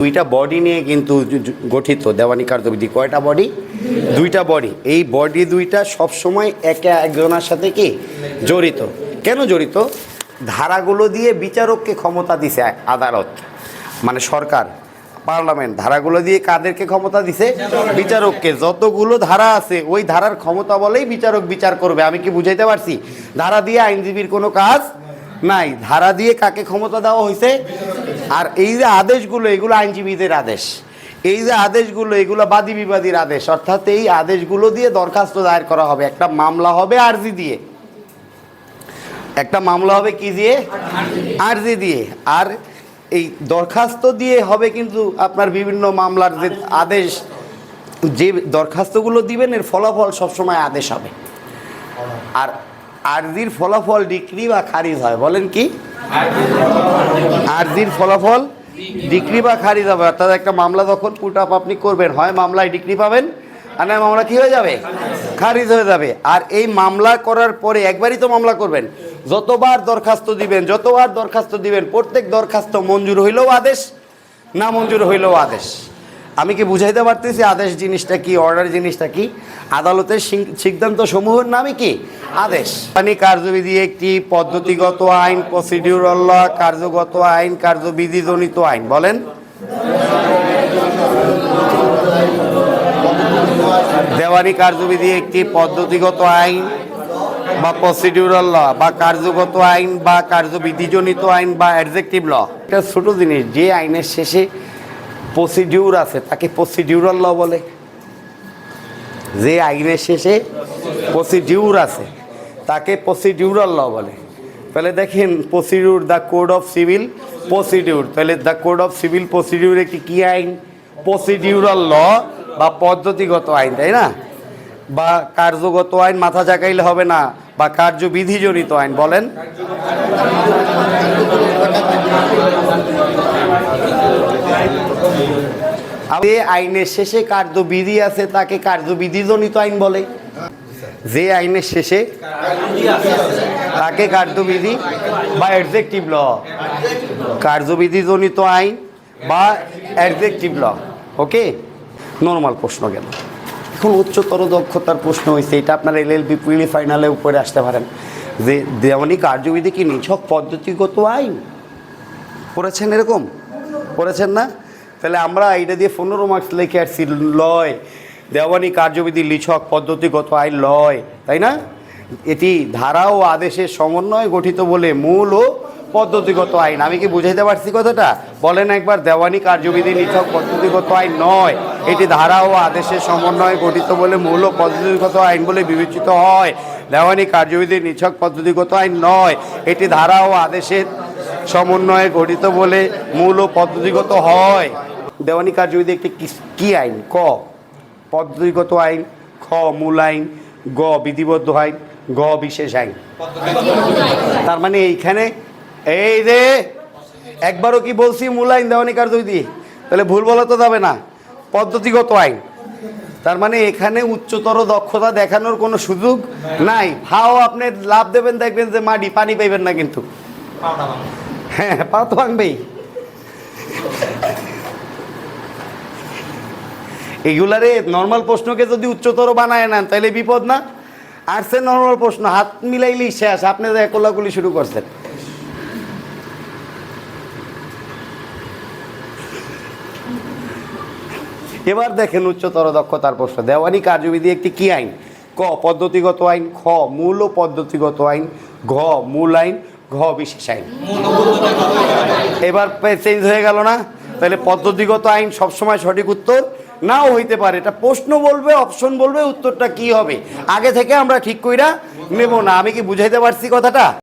দুইটা বডি নিয়ে কিন্তু গঠিত, দেওয়ানি কার্যবিধি কয়টা বডি দুইটা বডি এই বডি দুইটা সবসময় একে একজনের সাথে কি? জড়িত। কেন জড়িত? ধারাগুলো দিয়ে বিচারককে ক্ষমতা দিছে আদালত মানে সরকার, পার্লামেন্ট। ধারাগুলো দিয়ে কাদেরকে ক্ষমতা দিছে? বিচারককে। যতগুলো ধারা আছে, ওই ধারার ক্ষমতা বলেই বিচারক বিচার করবে। আমি কি বুঝাইতে পারছি? ধারা দিয়ে আইনজীবীর কোনো কাজ নাই। ধারা দিয়ে কাকে ক্ষমতা দেওয়া হয়েছে আর এই যে আদেশগুলো, এগুলো আইনজীবীদের আদেশ। এই যে আদেশগুলো, এগুলো বাদী বিবাদীর আদেশ। অর্থাৎ এই আদেশগুলো দিয়ে দরখাস্ত দায়ের করা হবে। একটা মামলা হবে আর্জি দিয়ে। একটা মামলা হবে কি দিয়ে? আর্জি দিয়ে। আর এই দরখাস্ত দিয়ে হবে কিন্তু আপনার বিভিন্ন মামলার যে আদেশ, যে দরখাস্তগুলো দিবেন, এর ফলাফল সবসময় আদেশ হবে। আর আরজির ফলাফল ডিক্রি বা খারিজ হয়। বলেন কি? আরজির ফলাফল ডিগ্রি বা খারিজ হবে। অর্থাৎ একটা মামলা যখন পুট আপ আপনি করবেন, হয় মামলায় ডিগ্রি পাবেন, আর না, মামলা কী হয়ে যাবে? খারিজ হয়ে যাবে। আর এই মামলা করার পরে একবারই তো মামলা করবেন। যতবার দরখাস্ত দিবেন, যতবার দরখাস্ত দিবেন, প্রত্যেক দরখাস্ত মঞ্জুর হইলেও আদেশ, না মঞ্জুর হইলেও আদেশ। আমি কি বুঝাইতে পারতেছি আদেশ জিনিসটা কি অর্ডার জিনিসটা কি? আদালতের সিদ্ধান্ত সমূহের নামে কি? আদেশ। মানে কার্যবিধি একটি পদ্ধতিগত আইন প্রসিডিউরাল ল কার্যগত আইন, কার্যবিধিজনিত আইন, বলেন। দেওয়ানি কার্যবিধি একটি পদ্ধতিগত আইন বা প্রসিডিউরাল ল বা কার্যগত আইন বা কার্যবিধিজনিত আইন বা অ্যাডজেক্টিভ ল এটা ছোট জিনিস, যে আইনের শেষে প্রসিডিউর আছে, তাকে প্রসিডিউরাল ল বলে। যে আইনের শেষে প্রসিডিউর আছে, তাকে প্রসিডিউরাল ল বলে। তাহলে দেখেন procedure the code of civil procedure তাহলে the code of civil procedure একটি কী আইন? প্রসিডিউরাল ল বা পদ্ধতিগত আইন, তাই না? বা কার্যগত আইন মাথা জাগাইলে হবে না, বা কার্যবিধিজনিত আইন বলেন। যে আইনের শেষে কার্যবিধি আছে, তাকে কার্যবিধিজনিত আইন বলে। যে আইনের শেষে তাকে কার্যবিধি বা অ্যাডজেক্টিভ ল। কার্যবিধিজনিত আইন বা অ্যাডজেক্টিভ ল। ওকে নর্মাল প্রশ্ন গেল। এখন উচ্চতর দক্ষতার প্রশ্ন হয়েছে এটা আপনার এল এল প্রিলি ফাইনালে উপরে আসতে পারেন। যে দেওয়ানি কার্যবিধি কি নিছক পদ্ধতিগত আইন? পড়েছেন এরকম? পড়েছেন না? তাহলে আমরা এটা দিয়ে পনেরো মার্কস লিখে আসছি লয়। দেওয়ানি কার্যবিধি, লিছক পদ্ধতিগত আইন লয়, তাই না? এটি ধারা ও আদেশের সমন্বয়ে গঠিত বলে মূল ও পদ্ধতিগত আইন। আমি কি বুঝাইতে পারছি কথাটা? বলেন একবার, দেওয়ানি কার্যবিধি নিছক পদ্ধতিগত আইন নয়। এটি ধারা ও আদেশের সমন্বয়ে গঠিত বলে মূল ও পদ্ধতিগত আইন বলে বিবেচিত হয়। দেওয়ানি কার্যবিধি নিছক পদ্ধতিগত আইন নয়। এটি ধারা ও আদেশের সমন্বয়ে গঠিত বলে মূল ও পদ্ধতিগত হয়। দেওয়ানি কার্যবিধি একটি কি- আইন? ক, পদ্ধতিগত আইন, খ, মূল আইন, গ, বিধিবদ্ধ আইন, গ, বিশেষ আইন। তার মানে এইখানে, এই রে একবারও কি বলছি মূল আইন দেওয়ানি কার্যবিধি তাহলে ভুল বলা তো যাবে না। পদ্ধতিগত আইন। তার মানে এখানে উচ্চতর দক্ষতা দেখানোর কোনো সুযোগ নাই। হাও আপনি লাভ দেবেন, দেখবেন যে মাটি, পানি পাইবেন না কিন্তু। হ্যাঁ পা তো ভাঙবেই। এগুলারে নর্মাল প্রশ্নকে যদি উচ্চতর বানায় নেন তাহলে বিপদ না। আর সে নর্মাল প্রশ্ন, হাত মিলাইলেই শেষ। আপনি যে কোলাকুলি শুরু করছেন। এবার দেখেন উচ্চতর দক্ষতার প্রশ্ন। দেওয়ানি কার্যবিধি একটি কি আইন? ক, পদ্ধতিগত আইন, খ, মূল ও পদ্ধতিগত আইন, ঘ, মূল আইন, ঘ, বিশেষ আইন। এবার চেঞ্জ হয়ে গেল না? তাহলে পদ্ধতিগত আইন সবসময় সঠিক উত্তর নাও হইতে পারে। এটা প্রশ্ন বলবে অপশন বলবে, উত্তরটা কি হবে? আগে থেকে আমরা ঠিক কইরা নেব না। আমি কি বুঝাইতে পারছি কথাটা?